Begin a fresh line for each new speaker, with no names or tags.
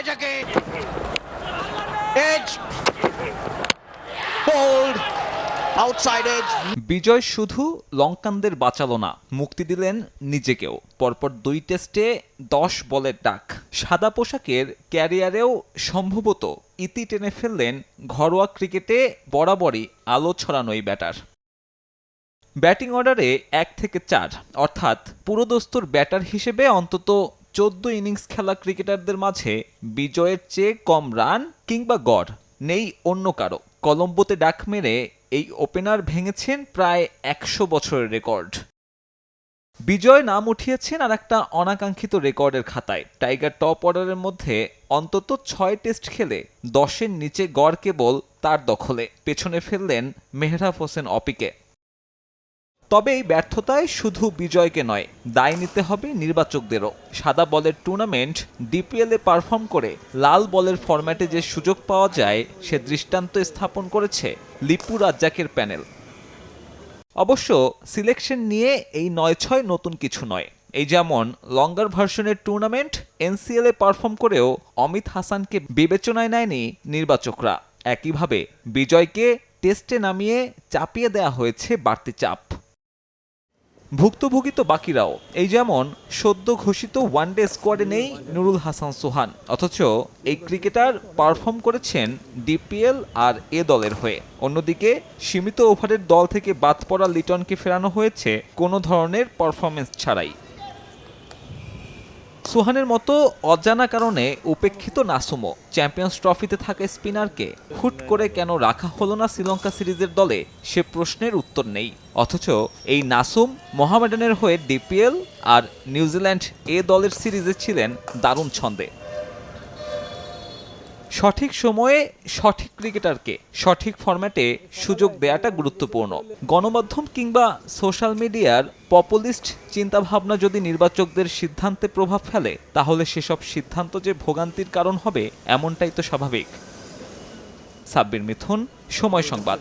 এটাকে edge bowled outside edge
বিজয় শুধু লঙ্কানদের বাঁচালো না, মুক্তি দিলেন নিজেকেও। পরপর দুই টেস্টে দশ বলের ডাক। সাদা পোশাকের ক্যারিয়ারেও সম্ভবত ইতি টেনে ফেললেন ঘরোয়া ক্রিকেটে বরাবরই আলো ছড়ানো এই ব্যাটার। ব্যাটিং অর্ডারে এক থেকে চার, অর্থাৎ পুরোদস্তুর ব্যাটার হিসেবে অন্তত চোদ্দ ইনিংস খেলা ক্রিকেটারদের মাঝে বিজয়ের চেয়ে কম রান কিংবা গড় নেই অন্য কারও। কলম্বোতে ডাক মেরে এই ওপেনার ভেঙেছেন প্রায় একশো বছরের রেকর্ড। বিজয় নাম উঠিয়েছেন আর একটা অনাকাঙ্ক্ষিত রেকর্ডের খাতায়। টাইগার টপ অর্ডারের মধ্যে অন্তত ছয় টেস্ট খেলে দশের নিচে গড় কেবল তার দখলে। পেছনে ফেললেন মেহরাব হোসেন অপিকে। তবে এই ব্যর্থতায় শুধু বিজয়কে নয়, দায় নিতে হবে নির্বাচকদেরও। সাদা বলের টুর্নামেন্ট ডিপিএলে পারফর্ম করে লাল বলের ফরম্যাটে যে সুযোগ পাওয়া যায়, সে দৃষ্টান্ত স্থাপন করেছে লিপু রাজ্জাকের প্যানেল। অবশ্য সিলেকশন নিয়ে এই নয় ছয় নতুন কিছু নয়। এই যেমন লঙ্গার ভার্সনের টুর্নামেন্ট এনসিএলে পারফর্ম করেও অমিত হাসানকে বিবেচনায় নেয়নি নির্বাচকরা। একইভাবে বিজয়কে টেস্টে নামিয়ে চাপিয়ে দেয়া হয়েছে বাড়তি চাপ। ভুক্তভোগী তো বাকিরাও। এই যেমন সদ্য ঘোষিত ওয়ান ডে স্কোয়াডে নেই নুরুল হাসান সোহান, অথচ এই ক্রিকেটার পারফর্ম করেছেন ডিপিএল আর এ দলের হয়ে। অন্যদিকে সীমিত ওভারের দল থেকে বাদ পড়া লিটনকে ফেরানো হয়েছে কোনো ধরনের পারফরমেন্স ছাড়াই। সুহানের মতো অজানা কারণে উপেক্ষিত নাসুমো চ্যাম্পিয়ন্স ট্রফিতে থাকা স্পিনারকে হুট করে কেন রাখা হলো না শ্রীলঙ্কা সিরিজের দলে, সে প্রশ্নের উত্তর নেই। অথচ এই নাসুম মোহামেডানের হয়ে ডিপিএল আর নিউজিল্যান্ড এ দলের সিরিজে ছিলেন দারুণ ছন্দে। সঠিক সময়ে সঠিক ক্রিকেটারকে সঠিক ফরম্যাটে সুযোগ দেয়াটা গুরুত্বপূর্ণ। গণমাধ্যম কিংবা সোশ্যাল মিডিয়ার পপুলিস্ট চিন্তাভাবনা যদি নির্বাচকদের সিদ্ধান্তে প্রভাব ফেলে, তাহলে সেসব সিদ্ধান্ত যে ভোগান্তির কারণ হবে, এমনটাই তো স্বাভাবিক। সাব্বির মিথুন, সময় সংবাদ।